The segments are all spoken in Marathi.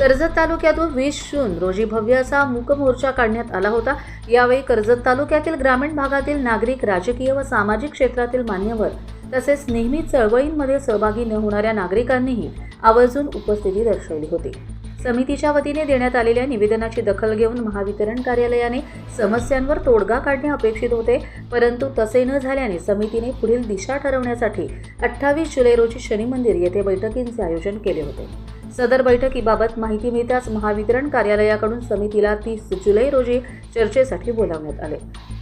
कर्जत तालुक्यातून वीस जून रोजी भव्य असा मूक मोर्चा काढण्यात आला होता. यावेळी कर्जत तालुक्यातील ग्रामीण भागातील नागरिक राजकीय व सामाजिक क्षेत्रातील मान्यवर तसेच नेहमी चळवळींमध्ये सहभागी न होणाऱ्या नागरिकांनीही आवर्जून उपस्थिती दर्शवली होती. समितीच्या वतीने देण्यात आलेल्या निवेदनाची दखल घेऊन महावितरण कार्यालयाने समस्यांवर तोडगा काढणे अपेक्षित होते परंतु तसे न झाल्याने समितीने पुढील दिशा ठरवण्यासाठी अठ्ठावीस जुलै रोजी शनी मंदिर येथे बैठकींचे आयोजन केले होते. सदर बैठकीबाबत माहिती मिळताच महावितरण कार्यालयाकडून समितीला तीस जुलै रोजी चर्चेसाठी बोलावण्यात आले.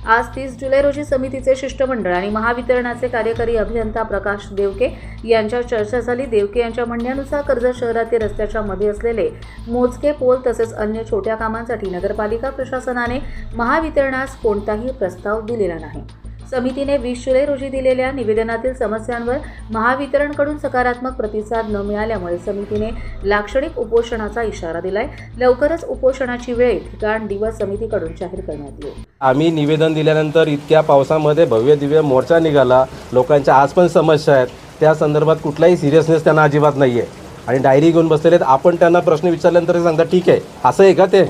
आज तीस जुलै रोजी समितीचे शिष्टमंडळ आणि महावितरणाचे कार्यकारी अभियंता प्रकाश देवके यांच्या चर्चा झाली. देवके यांच्या म्हणण्यानुसार कर्जत शहरातील रस्त्याच्या मध्ये असलेले मोजके पोल तसेच अन्य छोट्या कामांसाठी नगरपालिका प्रशासनाने महावितरणास कोणताही प्रस्ताव दिलेला नाही. समितीने वीस जुलै रोजी दिलेल्या निवेदनातील समस्यांवर महावितरणकडून सकारात्मक प्रतिसाद न मिळाल्यामुळे समितीने लाक्षणिक उपोषणाचा इशारा दिलाय. लवकरच उपोषणाची वेळ ठिकाण दिवस समितीकडून जाहीर करण्यात येईल. आम्ही निवेदन दिल्यानंतर इतक्या पावसामध्ये भव्य दिव्य मोर्चा निघाला. लोकांच्या आज पण समस्या आहेत. त्या संदर्भात कुठलाही सिरियसनेस त्यांना अजिबात नाही आहे आणि डायरी घेऊन बसलेले आहेत आपण त्यांना प्रश्न विचारल्यानंतर सांगतात ठीक आहे. असं आहे का ते?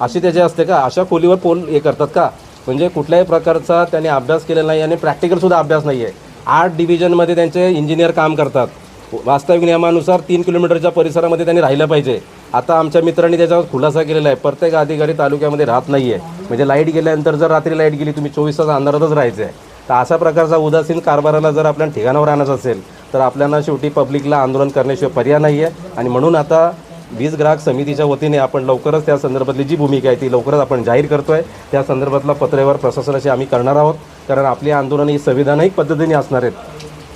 अशी त्याचे असते का? अशा खोलीवर पोल हे करतात का? म्हणजे कुठल्याही प्रकारचा त्यांनी अभ्यास केलेला नाही आणि प्रॅक्टिकलसुद्धा अभ्यास नाही आहे आठ डिव्हिजनमध्ये त्यांचे इंजिनियर काम करतात. वास्तविक नियमानुसार तीन किलोमीटरच्या परिसरामध्ये त्यांनी राहिलं पाहिजे. आता आमच्या मित्रांनी त्याच्यावर खुलासा केलेला आहे. प्रत्येक अधिकारी तालुक्यामध्ये राहत नाही आहे म्हणजे लाइट गेल्यानंतर जर रात्री लाइट गेली तुम्ही चोवीस तास अंधारातच राहायचं आहे तर अशा प्रकारचा उदासीन कारभाराला जर आपल्या ठिकाणावर आणायचं असेल तर आपल्याला शेवटी पब्लिकला आंदोलन करण्याशिवाय पर्याय नाही आहे आणि म्हणून आता वीज ग्राहक समितीच्या वतीने आपण लवकरच त्या संदर्भातली जी भूमिका आहे ती लवकरच आपण जाहीर करतोय. त्या संदर्भातला पत्रव्यवहार प्रशासनाशी आम्ही करणार आहोत. कारण आपली आंदोलन ही संविधानिक पद्धतीने असणार आहेत.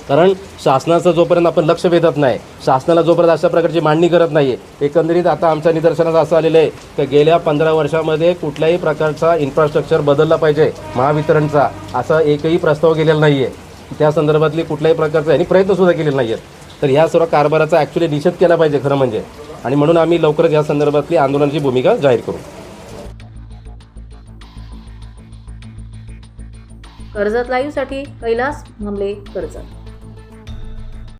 कारण शासनाचं जोपर्यंत आपण लक्ष वेधत नाही शासनाला जोपर्यंत अशा प्रकारची मांडणी करत नाही आहे एकंदरीत आता आमच्या निदर्शनात असं आलेलं आहे की गेल्या पंधरा वर्षामध्ये कुठल्याही प्रकारचा इन्फ्रास्ट्रक्चर बदलला पाहिजे महावितरणचा असा एकही प्रस्ताव गेलेला नाही आहे त्या संदर्भातली कुठल्याही प्रकारचा यांनी प्रयत्नसुद्धा केलेले नाही आहेत तर ह्या सर्व कारभाराचा ॲक्च्युली निषेध केला पाहिजे खरं म्हणजे. आणि म्हणून आम्ही लवकरच या संदर्भातली आंदोलनाची भूमिका जाहीर करू. कर्जत लाईव्हसाठी कैलास भांबले कर्जत.